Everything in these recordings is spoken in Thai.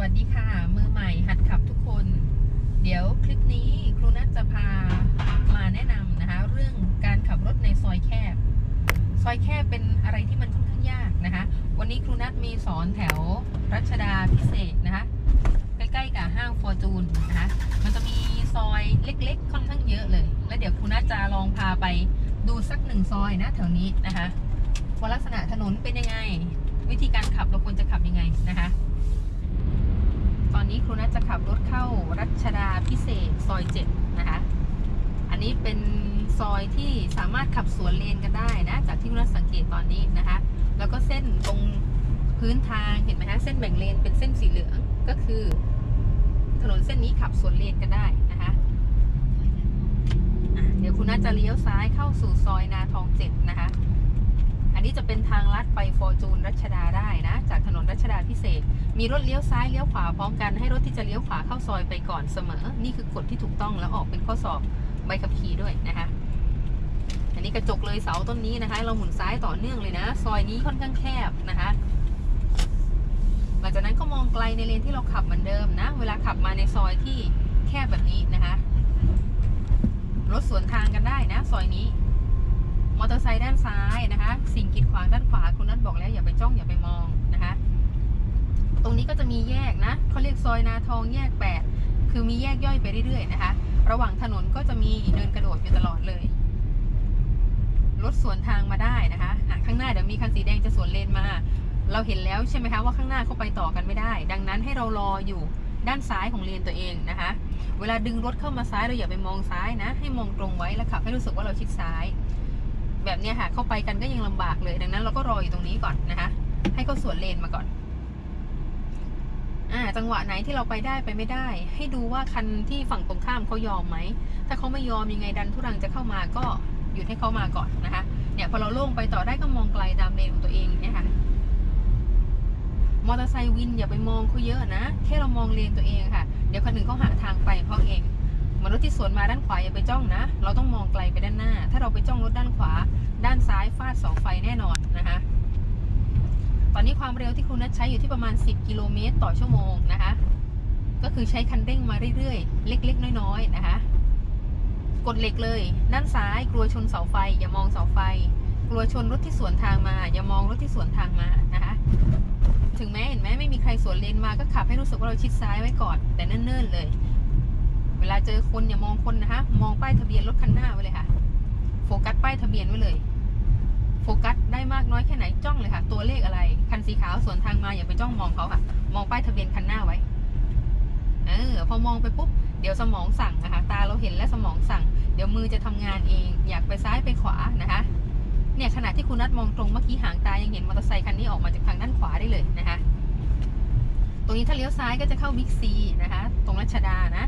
วัสดีค่ะ มือใหม่หัดขับทุกคน เดี๋ยวคลิปนี้ครูนัทจะพามาแนะนำนะคะ เรื่องการขับรถในซอยแคบ ซอยแคบเป็นอะไรที่มันค่อนข้างยากนะคะ วันนี้ครูนัทมีสอนแถวรัชดาพิเศษนะคะ ใกล้ๆกับห้างฟอร์จูนนะคะ มันจะมีซอยเล็กๆ ค่อนข้างเยอะเลย แล้วเดี๋ยวครูนัทจะลองพาไปดูสักหนึ่งซอยนะแถวนี้นะคะว่าลักษณะถนนเป็นยังไง วิธีการขับเราควรจะขับยังไงนะคะ อนนี้ครูนัทจะขับรถเข้ารัชดาพิเศษซอยเจ็ดนะคะ อันนี้เป็นซอยที่สามารถขับสวนเลนกันได้นะ จากที่ครูนัทสังเกตตอนนี้นะคะ แล้วก็เส้นตรงพื้นทางเห็นไหมฮะเส้นแบ่งเลนเป็นเส้นสีเหลืองก็คือ ถนนเส้นนี้ขับสวนเลนกันได้นะคะะเดี๋ยวคุณนัทจะเลี้ยวซ้ายเข้าสู่ซอยนาทองเจ็ดนะคะ อันนี้จะเป็นทางลัดไปฟอร์จูนรัชดาได้นะ จากถนนรัชดาพิเศษ มีรถเลี้ยวซ้ายเลี้ยวขวาพร้อมกันให้รถที่จะเลี้ยวขวาเข้าซอยไปก่อนเสมอ นี่คือกฎที่ถูกต้องแล้วออกเป็นข้อสอบใบขับขี่ด้วยนะคะ อันนี้กระจกเลยเสาต้นนี้นะคะ เราหมุนซ้ายต่อเนื่องเลยนะ ซอยนี้ค่อนข้างแคบนะคะหลังจากนั้นก็มองไกลในเลนที่เราขับเหมือนเดิมนะ เวลาขับมาในซอยที่แคบแบบนี้นะคะ รถสวนทางกันได้นะ ซอยนี้ มอเตอร์ไซค์ด้านซ้ายนะคะ สิ่ง วางด้านขวาคุณนัทบอกแล้วอย่าไปจ้องอย่าไปมองนะคะ ตรงนี้ก็จะมีแยกนะเขาเรียกซอยนาทองแยกแปดคือมีแยกย่อยไปเรื่อยๆนะคะ ระหว่างถนนก็จะมีเดินกระโดดอยู่ตลอดเลยรถสวนทางมาได้นะคะะข้างหน้าเดี๋ยวมีคันสีแดงจะสวนเลนมา เราเห็นแล้วใช่ไหมคะว่าข้างหน้าเขาไปต่อกันไม่ได้ ดังนั้นให้เรารออยู่ด้านซ้ายของเลนตัวเองนะคะ เวลาดึงรถเข้ามาซ้ายเราอย่าไปมองซ้ายนะ ให้มองตรงไว้แล้วขับให้รู้สึกว่าเราชิดซ้าย แบบเนี้ยค่ะเข้าไปกันก็ยังลำบากเลย ดังนั้นเราก็รออยู่ตรงนี้ก่อนนะคะให้เขาสวนเลนมาก่อน อ่า จังหวะไหนที่เราไปได้ไปไม่ได้ ให้ดูว่าคันที่ฝั่งตรงข้ามเขายอมไหมถ้าเขาไม่ยอมยังไงดันทุรังจะเข้ามาก็หยุดให้เขามาก่อนนะคะเนี่ยพอเราโล่งไปต่อได้ก็มองไกลตามเลนของตัวเองอย่างเนี่ยค่ะมอเตอร์ไซค์วินอย่าไปมองเขาเยอะนะแค่เรามองเลนตัวเองค่ะ เดี๋ยวคนหนึ่งเขาหาทางไปเพราะเอง เหมือนรถที่สวนมาด้านขวาอย่าไปจ้องนะ เราต้องมองไกลไปด้านหน้า ถ้าเราไปจ้องรถด้านขวา ด้านซ้ายฟาดเสาไฟแน่นอนนะคะ ตอนนี้ความเร็วที่คุณนัทใช้อยู่ที่ประมาณ 10 กิโลเมตรต่อชั่วโมงนะคะ ก็คือใช้คันเร่งมาเรื่อยๆ เล็กๆ น้อยๆ นะคะ กดเหล็กเลย ด้านซ้ายกลัวชนเสาไฟ อย่ามองเสาไฟ กลัวชนรถที่สวนทางมา อย่ามองรถที่สวนทางมานะคะถึงแม้เห็นไหมไม่มีใครสวนเลนมาก็ขับให้รู้สึกว่าเราชิดซ้ายไว้ก่อน แต่เนิ่นๆเลย เวลาเจอคนอย่ามองคนนะคะมองป้ายทะเบียนรถคันหน้าไว้เลยค่ะ โฟกัสป้ายทะเบียนไว้เลย โฟกัสได้มากน้อยแค่ไหนจ้องเลยค่ะ ตัวเลขอะไร คันสีขาวสวนทางมาอย่าไปจ้องมองเขาค่ะ มองป้ายทะเบียนคันหน้าไว้ เออ พอมองไปปุ๊บ เดี๋ยวสมองสั่งนะคะ ตาเราเห็นและสมองสั่ง เดี๋ยวมือจะทำงานเอง อยากไปซ้ายไปขวานะคะ เนี่ยขณะที่คุณนัดมองตรงเมื่อกี้หางตายังเห็นมอเตอร์ไซค์คันนี้ออกมาจากทางด้านขวาได้เลยนะคะ ตรงนี้ถ้าเลี้ยวซ้ายก็จะเข้าบิ๊กซีนะคะ ตรงรัชดานะ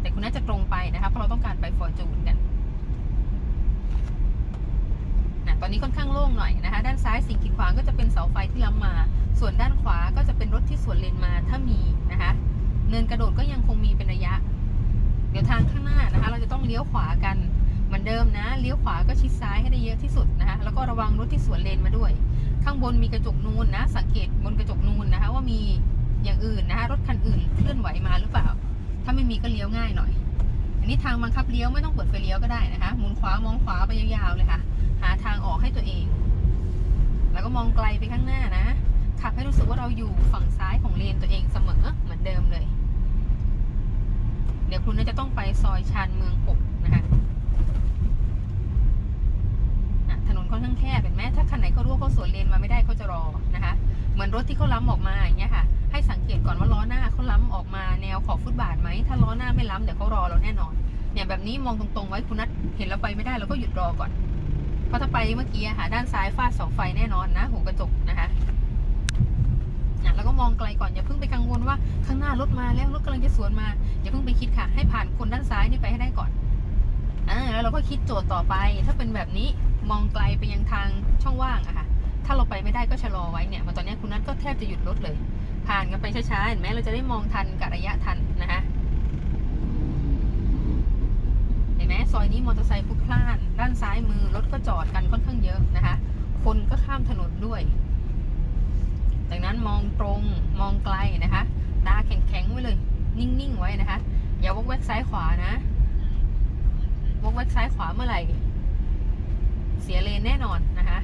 แต่คุณน่าจะตรงไปนะคะเพราะเราต้องการไปฟอร์จูนกันนะตอนนี้ค่อนข้างโล่งหน่อยนะคะ ด้านซ้ายสิ่งกีดขวางก็จะเป็นเสาไฟที่ล้ำมา ส่วนด้านขวาก็จะเป็นรถที่สวนเลนมาถ้ามีนะคะเนินกระโดดก็ยังคงมีเป็นระยะ เดี๋ยวทางข้างหน้านะคะ เราจะต้องเลี้ยวขวากันเหมือนเดิมนะเลี้ยวขวาก็ชิดซ้ายให้ได้เยอะที่สุดนะคะแล้วก็ระวังรถที่สวนเลนมาด้วย ข้างบนมีกระจกนูนนะ สังเกตบนกระจกนูนนะคะ ว่ามีอย่างอื่นนะคะรถคันอื่นเคลื่อนไหวมาหรือเปล่า ถ้าไม่มีก็เลี้ยวง่ายหน่อย อันนี้ทางบังคับเลี้ยวไม่ต้องเปิดไฟเลี้ยวก็ได้นะคะหมุนขวามองขวาไปยาวๆเลยค่ะ หาทางออกให้ตัวเอง แล้วก็มองไกลไปข้างหน้านะ ขับให้รู้สึกว่าเราอยู่ฝั่งซ้ายของเลนตัวเองเสมอเหมือนเดิมเลย เดี๋ยวคุณน่าจะต้องไปซอยชานเมืองหกนะคะถนนค่อนข้างแคบเห็นไหมถ้าคันไหนเขารู้ว่าเขาสวนเลนมาไม่ได้เขาจะรอนะคะ เหมือนรถที่เขาล้ำออกมาอย่างเงี้ยค่ะ ให้สังเกตก่อนว่าล้อหน้าเขาล้ำออกมาแนวขอบฟุตบาทไหมถ้าล้อหน้าไม่ล้ำเดี๋ยวเขารอเราแน่นอน เนี่ยแบบนี้มองตรงๆไว้คุณนัทเห็นเราไปไม่ได้เราก็หยุดรอก่อนเพราะถ้าไปเมื่อกี้ค่ะด้านซ้ายฟาดเสาไฟแน่นอนนะหัวกระจกนะคะอะแล้วก็มองไกลก่อนอย่าเพิ่งไปกังวลว่าข้างหน้ารถมาแล้วรถกำลังจะสวนมาอย่าเพิ่งไปคิดค่ะ ให้ผ่านคนด้านซ้ายนี่ไปให้ได้ก่อนอ่าแล้วเราก็คิดโจทย์ต่อไป ถ้าเป็นแบบนี้มองไกลไปยังทางช่องว่างอะค่ะถ้าเราไปไม่ได้ก็ชะลอไว้เนี่ยมาตอนนี้คุณนัทก็แทบจะหยุดรถเลย ผ่านกันไปช้าๆ เห็นไหมเราจะได้มองทันกับระยะทันนะคะเห็นไหมซอยนี้มอเตอร์ไซค์พลุกพล่าน ด้านซ้ายมือรถก็จอดกันค่อนข้างเยอะนะคะ คนก็ข้ามถนนด้วยดังนั้นมองตรงมองไกลนะคะตาแข็งๆไว้เลย นิ่งๆไว้นะคะ อย่าวกแวกซ้ายขวานะวกแวกซ้ายขวาเมื่อไหร่ เสียเลนแน่นอนนะคะ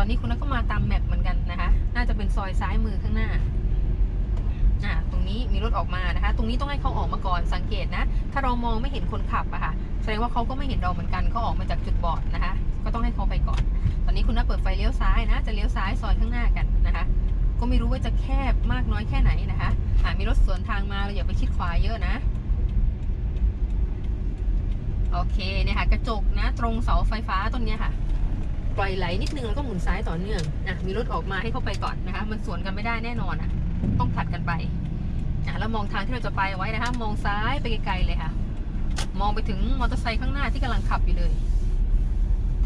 ตอนนี้คุณนัทก็มาตามแมปเหมือนกันนะคะ น่าจะเป็นซอยซ้ายมือข้างหน้าอ่าตรงนี้มีรถออกมานะคะ ตรงนี้ต้องให้เขาออกมาก่อนสังเกตนะ ถ้าเรามองไม่เห็นคนขับอะค่ะ แสดงว่าเขาก็ไม่เห็นเราเหมือนกันเขาออกมาจากจุดบอดนะคะ ก็ต้องให้เขาไปก่อน ตอนนี้คุณนัทเปิดไฟเลี้ยวซ้ายนะ จะเลี้ยวซ้ายซอยข้างหน้ากันนะคะ ก็ไม่รู้ว่าจะแคบมากน้อยแค่ไหนนะคะอ่ามีรถสวนทางมาเราอย่าไปชิดขวาเยอะนะโอเคเนี่ยค่ะกระจกนะ ตรงเสาไฟฟ้าต้นนี้ค่ะ ปล่อยไหลนิดนึงแล้วก็หมุนซ้ายต่อเนื่องอะมีรถออกมาให้เข้าไปก่อนนะคะ มันสวนกันไม่ได้แน่นอนอะ ต้องผลัดกันไปอะแล้วมองทางที่เราจะไปไว้นะคะ มองซ้ายไปไกลๆเลยค่ะ มองไปถึงมอเตอร์ไซค์ข้างหน้าที่กำลังขับอยู่เลย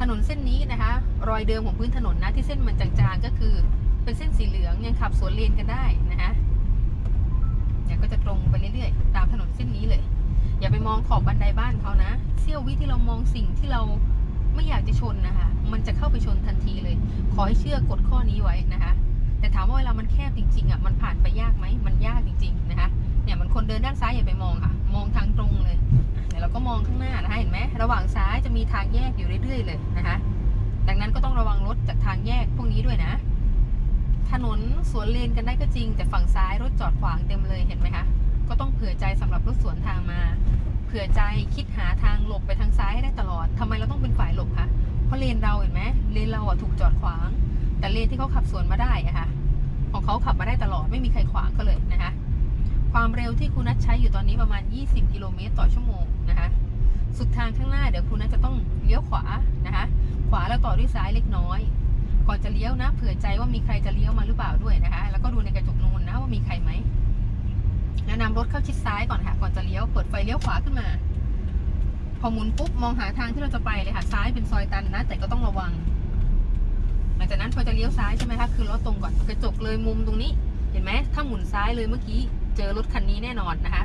ถนนเส้นนี้นะคะ รอยเดิมของพื้นถนนนะที่เส้นมันจางๆก็คือ เป็นเส้นสีเหลืองยังขับสวนเลนกันได้นะคะเนี่ยก็จะตรงไปเรื่อยๆตามถนนเส้นนี้เลย อย่าไปมองขอบบันไดบ้านเขานะเสี้ยววิที่เรามองสิ่งที่เรา ไม่อยากจะชนนะคะ มันจะเข้าไปชนทันทีเลย ขอให้เชื่อกฎข้อนี้ไว้นะคะ แต่ถามว่าเวลามันแคบจริงๆอะ มันผ่านไปยากไหม มันยากจริงๆนะคะ เนี่ยมันคนเดินด้านซ้ายอย่าไปมองค่ะ มองทางตรงเลยเดี๋ยวเราก็มองข้างหน้านะคะ เห็นไหม ระหว่างซ้ายจะมีทางแยกอยู่เรื่อยๆเลยนะคะ ดังนั้นก็ต้องระวังรถจากทางแยกพวกนี้ด้วยนะ ถนนสวนเลนกันได้ก็จริง แต่ฝั่งซ้ายรถจอดขวางเต็มเลย เห็นไหมคะ ก็ต้องเผื่อใจสำหรับรถสวนทางมา เผื่อใจคิดหาทางหลบไปทางซ้ายให้ได้ต เราะเลนเราเห็นไหมเลนเราอะถูกจอดขวาง แต่เลนที่เขาขับสวนมาได้อะค่ะ ของเขาขับมาได้ตลอดไม่มีใครขวางก็เลยนะคะ ความเร็วที่คุณนัทใช้อยู่ตอนนี้ประมาณ 20 กิโลเมตรต่อชั่วโมงนะคะ สุดทางข้างหน้าเดี๋ยวคุณนัทจะต้องเลี้ยวขวานะคะ ขวาแล้วต่อด้วยซ้ายเล็กน้อย ก่อนจะเลี้ยวนะ เผื่อใจว่ามีใครจะเลี้ยวมาหรือเปล่าด้วยนะคะ แล้วก็ดูในกระจกนูนนะว่ามีใครไหมแล้วนำรถเข้าชิดซ้ายก่อนค่ะ ก่อนจะเลี้ยว เปิดไฟเลี้ยวขวาขึ้นมา พอหมุนปุ๊บมองหาทางที่เราจะไปเลยค่ะซ้ายเป็นซอยตันนะ แต่ก็ต้องระวัง หลังจากนั้นพอจะเลี้ยวซ้ายใช่ไหมคะคือรถตรงก่อนกระจกเลยมุมตรงนี้ เห็นไหมถ้าหมุนซ้ายเลยเมื่อกี้เจอรถคันนี้แน่นอนนะคะ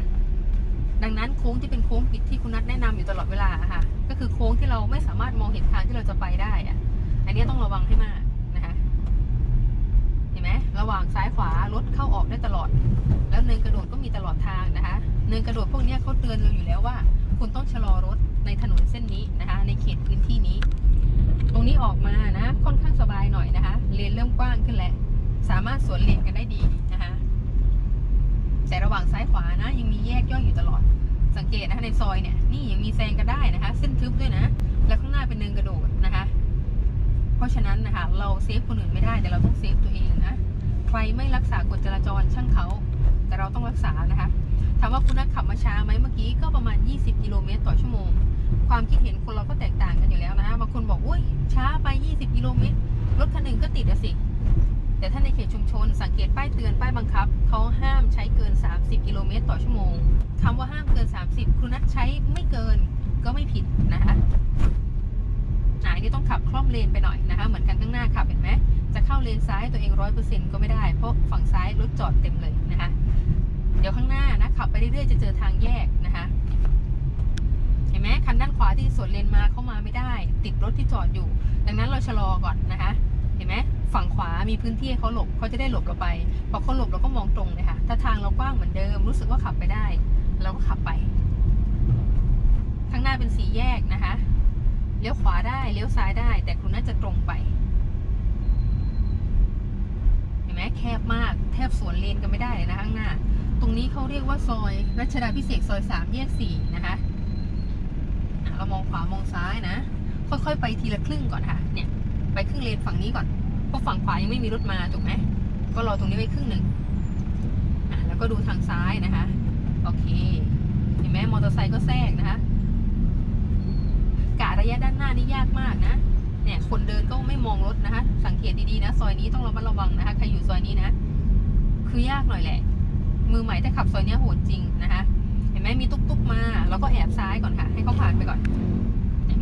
ดังนั้นโค้งที่เป็นโค้งปิดที่คุณนัทแนะนำอยู่ตลอดเวลาค่ะ ก็คือโค้งที่เราไม่สามารถมองเห็นทางที่เราจะไปได้อะอันนี้ต้องระวังให้มากนะคะ เห็นไหมระหว่างซ้ายขวารถเข้าออกได้ตลอด แล้วเนินกระโดดก็มีตลอดทางนะคะ เนินกระโดดพวกนี้เขาเตือนเราอยู่แล้วว่า คุณต้องชะลอรถในถนนเส้นนี้นะคะ ในเขตพื้นที่นี้ ตรงนี้ออกมานะ ค่อนข้างสบายหน่อยนะคะ เลนเริ่มกว้างขึ้นแล้ว สามารถสวนเลนกันได้ดีนะคะแต่ระหว่างซ้ายขวานะ ยังมีแยกย่อยอยู่ตลอด สังเกตนะคะในซอยเนี่ย นี่ยังมีแซงกันได้นะคะ เส้นทึบด้วยนะ แล้วข้างหน้าเป็นเนินกระโดดนะคะ เพราะฉะนั้นนะคะ เราเซฟคนอื่นไม่ได้แต่เราต้องเซฟตัวเองนะ ใครไม่รักษากฎจราจรช่างเขา แต่เราต้องรักษานะคะ ถามว่าคุณนัทขับมาช้าไหมเมื่อกี้ก็ประมาณ 20 กิโลเมตรต่อชั่วโมง ความคิดเห็นคนเราก็แตกต่างกันอยู่แล้วนะคะบางคนบอกอุ้ยช้าไป 20 กิโลเมตรรถคันหนึ่งก็ติดอะสิ แต่ถ้าในเขตชุมชน สังเกตป้ายเตือนป้ายบังคับเขาห้ามใช้เกิน 30 กิโลเมตรต่อชั่วโมงคำว่าห้ามเกิน 30 คุณนัทใช้ไม่เกินก็ไม่ผิดนะคะอันนี้ต้องขับคล่อมเลนไปหน่อยนะคะเหมือนกันข้างหน้าขับเห็นไหมจะเข้าเลนซ้ายตัวเองร้อยเปอร์เซ็นต์ก็ไม่ได้เพราะฝั่งซ้ายรถจอดเต็มเลยนะคะ เดี๋ยวข้างหน้านะขับไปเรื่อยๆจะเจอทางแยกนะคะ เห็นไหมคันด้านขวาที่สวนเลนมาเข้ามาไม่ได้ ติดรถที่จอดอยู่ ดังนั้นเราชะลอก่อนนะคะ เห็นไหมฝั่งขวามีพื้นที่ให้เขาหลบเขาจะได้หลบเราไปพอเขาหลบเราก็มองตรงเลยค่ะถ้าทางเรากว้างเหมือนเดิม รู้สึกว่าขับไปได้เราก็ขับไป ข้างหน้าเป็นสีแยกนะคะเลี้ยวขวาได้เลี้ยวซ้ายได้ แต่คุณน่าจะตรงไปเห็นไหมแคบมากแทบสวนเลนกันไม่ได้เลยนะข้างหน้า ตรงนี้เขาเรียกว่าซอยรัชดาพิเศษซอยสามแยกสี่นะคะเรามองขวามองซ้ายนะ ค่อยๆไปทีละครึ่งก่อนค่ะ เนี่ย ไปครึ่งเลนฝั่งนี้ก่อนเพราะฝั่งขวายังไม่มีรถมาถูกไหมก็รอตรงนี้ไว้ครึ่งหนึ่งอะแล้วก็ดูทางซ้ายนะคะ โอเค เห็นไหมมอเตอร์ไซค์ก็แทรกนะคะกะระยะด้านหน้านี่ยากมากนะ เนี่ยคนเดินก็ไม่มองรถนะคะ สังเกตดีๆนะ ซอยนี้ต้องระมัดระวังนะคะ ใครอยู่ซอยนี้นะ คือยากหน่อยแหละ มือใหม่ถ้าขับซอยเนี้ยโหดจริงนะคะเห็นไหมมีตุ๊กๆมาเราก็แอบซ้ายก่อนค่ะ ให้เขาผ่านไปก่อน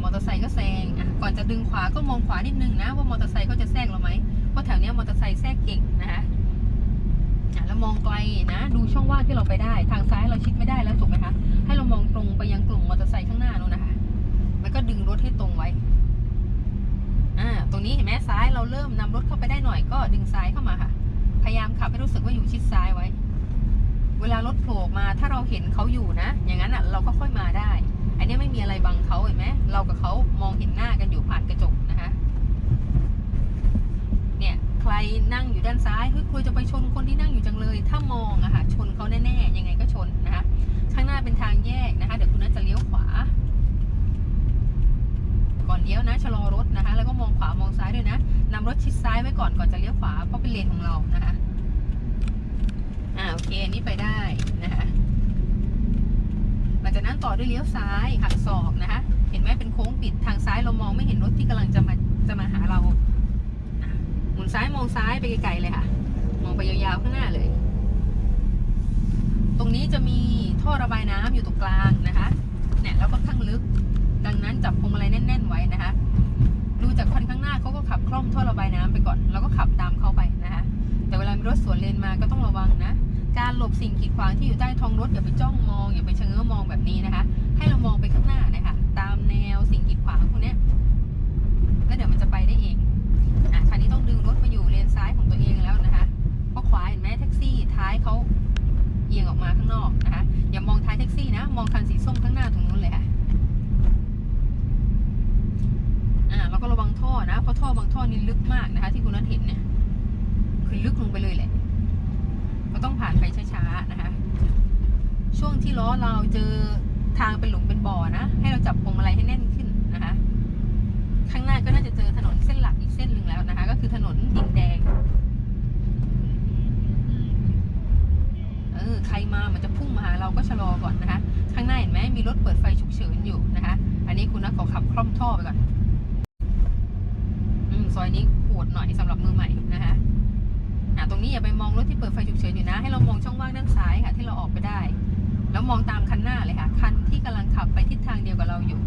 มอเตอร์ไซค์ก็แซงอะก่อนจะดึงขวาก็มองขวานิดนึงนะ ว่ามอเตอร์ไซค์เขาจะแซงเราไหมเพราะแถวเนี้ยมอเตอร์ไซค์แทรกเก่งนะคะแล้วมองไกลนะ ดูช่องว่างที่เราไปได้ ทางซ้ายเราชิดไม่ได้แล้วถูกไหมคะให้เรามองตรงไปยังกลุ่มมอเตอร์ไซค์ข้างหน้านู้นนะคะแล้วก็ดึงรถให้ตรงไว้อ่าตรงนี้เห็นไหมซ้ายเราเริ่มนำรถเข้าไปได้หน่อยก็ดึงซ้ายเข้ามาค่ะ พยายามขับให้รู้สึกว่าอยู่ชิดซ้ายไว้ เวลารถโผล่มาถ้าเราเห็นเขาอยู่นะ อย่างนั้นอะเราก็ค่อยมาได้ อันนี้ไม่มีอะไรบังเขาเห็นไหมเรากับเขามองเห็นหน้ากันอยู่ผ่านกระจกนะคะเนี่ยใครนั่งอยู่ด้านซ้ายเฮ้ยคุยจะไปชนคนที่นั่งอยู่จังเลย ถ้ามองอะค่ะชนเขาแน่ๆยังไงก็ชนนะคะข้างหน้าเป็นทางแยกนะคะ เดี๋ยวคุณนัทจะเลี้ยวขวา ก่อนเลี้ยวนะชะลอรถนะคะ แล้วก็มองขวามองซ้ายด้วยนะนำรถชิดซ้ายไว้ก่อนก่อนจะเลี้ยวขวาเพราะเป็นเลนของเรานะคะ อ่าโอเคอันนี้ไปได้นะคะหลังจากนั้นต่อด้วยเลี้ยวซ้ายหักศอกนะคะ เห็นไหมเป็นโค้งปิดทางซ้ายเรามองไม่เห็นรถที่กำลังจะมาจะมาหาเราหมุนซ้ายมองซ้ายไปไกลๆเลยค่ะ มองไปยาวๆข้างหน้าเลย ตรงนี้จะมีท่อระบายน้ำอยู่ตรงกลางนะคะเนี่ยแล้วก็ข้างลึก ดังนั้นจับพวงมาลัยแน่น ๆ ไว้นะคะ ดูจากคนข้างหน้าเขาก็ขับคล่อมท่อระบายน้ำไปก่อน แล้วก็ขับตามเขาไปนะคะ แต่เวลามีรถสวนเลนมาก็ต้องระวังนะ การหลบสิ่งกีดขวางที่อยู่ใต้ท้องรถอย่าไปจ้องมองอย่าไปชะเง้อมองแบบนี้นะคะ ให้เรามองไปข้างหน้านะคะ ตามแนวสิ่งกีดขวางพวกนี้แล้วเดี๋ยวมันจะไปได้เองอะคันนี้ต้องดึงรถมาอยู่เลนซ้ายของตัวเองแล้วนะคะเพราะขวาเห็นไหมแท็กซี่ท้ายเขาเอียงออกมาข้างนอกนะคะ อย่ามองท้ายแท็กซี่นะ มองคันสีส้มข้างหน้าตรงนู้นเลยค่ะอ่าก็ระวังท่อนะเพราะท่อบางท่อนี่ลึกมากนะคะ ที่คุณนัทเห็นเนี่ยคือลึกลงไปเลยแหละ ก็ต้องผ่านไปช้าๆนะคะ ช่วงที่ล้อเราเจอทางเป็นหลุมเป็นบ่อนะ ให้เราจับพวงมาลัยให้แน่นขึ้นนะคะ ข้างหน้าก็น่าจะเจอถนนเส้นหลักอีกเส้นหนึ่งแล้วนะคะ ก็คือถนนดินแดง เออ ใครมามันจะพุ่งมาหาเราก็ชะลอก่อนนะคะ ข้างหน้าเห็นไหมมีรถเปิดไฟฉุกเฉินอยู่นะคะ อันนี้คุณนัทขอขับคล่อมท่อไปก่อน อืม ซอยนี้ปวดหน่อยสำหรับมือใหม่นะคะอะตรงนี้อย่าไปมองรถที่เปิดไฟฉุกเฉินอยู่นะ ให้เรามองช่องว่างด้านซ้ายค่ะ ที่เราออกไปได้ แล้วมองตามคันหน้าเลยค่ะ คันที่กำลังขับไปทิศทางเดียวกับเราอยู่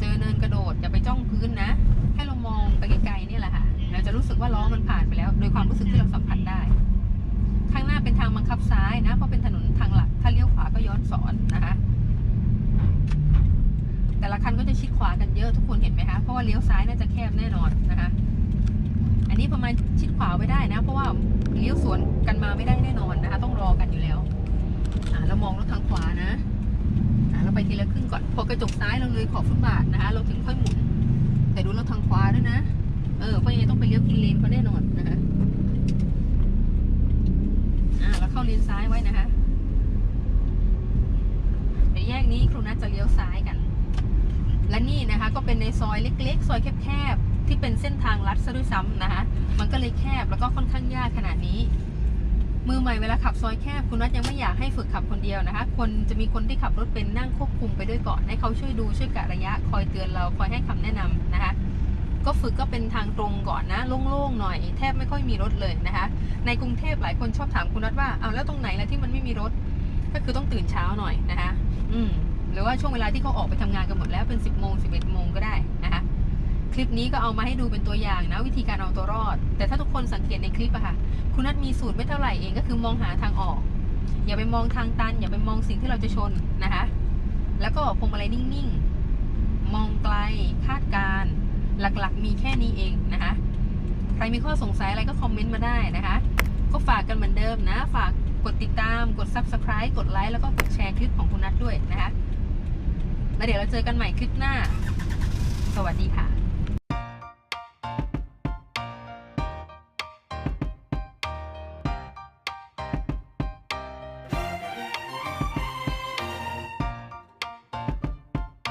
เจอเนินกระโดดอย่าไปจ้องพื้นนะ ให้เรามองไปไกลๆนี่แหละค่ะ เราจะรู้สึกว่าล้อมันผ่านไปแล้ว โดยความรู้สึกที่เราสัมผัสได้ ข้างหน้าเป็นทางบังคับซ้ายนะ เพราะเป็นถนนทางหลัก ถ้าเลี้ยวขวาก็ย้อนสอนนะคะ แต่ละคันก็จะชิดขวากันเยอะทุกคนเห็นไหมคะ เพราะว่าเลี้ยวซ้ายน่าจะแคบแน่นอนนะคะ อันนี้ประมาณชิดขวาไว้ได้นะ เพราะว่าเลี้ยวสวนกันมาไม่ได้แน่นอนนะคะ ต้องรอกันอยู่แล้ว อ่าเรามองรถทางขวานะอ่าเราไปทีละครึ่งก่อน พอกระจกซ้ายเราเลยขอบฟุตบาทนะคะ เราถึงค่อยหมุน แต่ดูรถทางขวาด้วยนะ เออเพราะยังไงต้องไปเลี้ยวกินเลนเขาแน่นอนนะคะอ่าเราเข้าเลนซ้ายไว้นะคะเดี๋ยวแยกนี้ครูนัทจะเลี้ยวซ้ายกัน และนี่นะคะก็เป็นในซอยเล็ก ๆ ซอยแคบๆที่เป็นเส้นทางลัดซะด้วยซ้ำนะคะ มันก็เลยแคบแล้วก็ค่อนข้างยากขนาดนี้ มือใหม่เวลาขับซอยแคบคุณนัทยังไม่อยากให้ฝึกขับคนเดียวนะคะ คนจะมีคนที่ขับรถเป็นนั่งควบคุมไปด้วยก่อน ให้เขาช่วยดูช่วยกะระยะ คอยเตือนเราคอยให้คำแนะนำนะคะ ก็ฝึกก็เป็นทางตรงก่อนนะโล่งๆหน่อยแทบไม่ค่อยมีรถเลยนะคะ ในกรุงเทพหลายคนชอบถามคุณนัทว่าเอาแล้วตรงไหนแล้วที่มันไม่มีรถ ก็คือต้องตื่นเช้าหน่อยนะคะ อืมหรือว่าช่วงเวลาที่เขาออกไปทำงานกันหมดแล้วเป็น 10บโมงสิบเอ็ดโมงก็ได้นะคะ คลิปนี้ก็เอามาให้ดูเป็นตัวอย่างนะวิธีการเอาตัวรอด แต่ถ้าทุกคนสังเกตในคลิปอะค่ะคุณนัทมีสูตรไม่เท่าไหร่เองก็คือมองหาทางออก อย่าไปมองทางตัน อย่าไปมองสิ่งที่เราจะชนนะคะ แล้วก็พวงมาลัยนิ่งๆ มองไกลคาดการณ์หลักๆ มีแค่นี้เองนะคะ ใครมีข้อสงสัยอะไรก็คอมเมนต์มาได้นะคะ ก็ฝากกันเหมือนเดิมนะ ฝากกดติดตามกด subscribe กดไลค์แล้วก็กดแชร์คลิปของคุณนัทด้วยนะคะแล้วเดี๋ยวเราเจอกันใหม่คลิปหน้า สวัสดีค่ะ